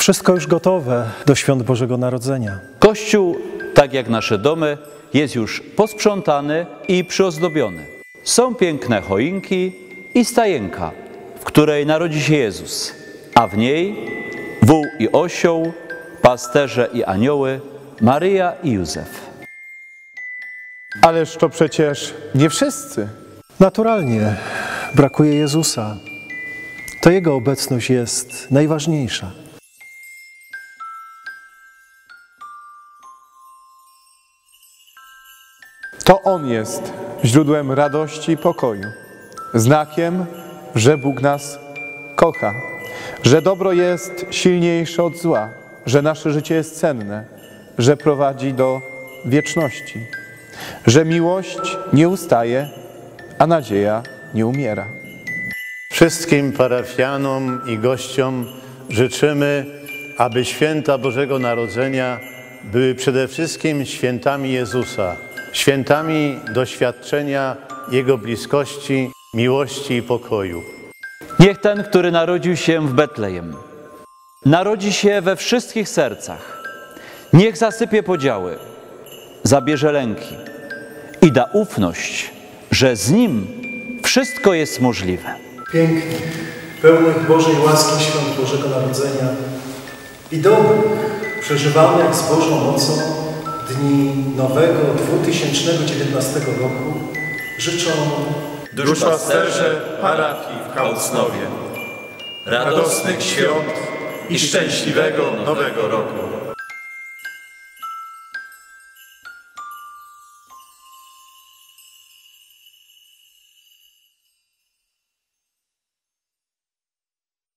Wszystko już gotowe do świąt Bożego Narodzenia. Kościół, tak jak nasze domy, jest już posprzątany i przyozdobiony. Są piękne choinki i stajenka, w której narodzi się Jezus, a w niej wół i osioł, pasterze i anioły, Maryja i Józef. Ależ to przecież nie wszyscy. Naturalnie brakuje Jezusa. To Jego obecność jest najważniejsza. To On jest źródłem radości i pokoju, znakiem, że Bóg nas kocha, że dobro jest silniejsze od zła, że nasze życie jest cenne, że prowadzi do wieczności, że miłość nie ustaje, a nadzieja nie umiera. Wszystkim parafianom i gościom życzymy, aby święta Bożego Narodzenia były przede wszystkim świętami Jezusa, świętami doświadczenia Jego bliskości, miłości i pokoju. Niech ten, który narodził się w Betlejem, narodzi się we wszystkich sercach. Niech zasypie podziały, zabierze lęki i da ufność, że z Nim wszystko jest możliwe. Pięknych, pełnych Bożej łaski świąt Bożego Narodzenia i dobrych, przeżywanych z Bożą mocą dni nowego 2019 roku życzą duszpasterze parafii w Kałcnowie. Radosnych świąt i szczęśliwego Nowego Roku.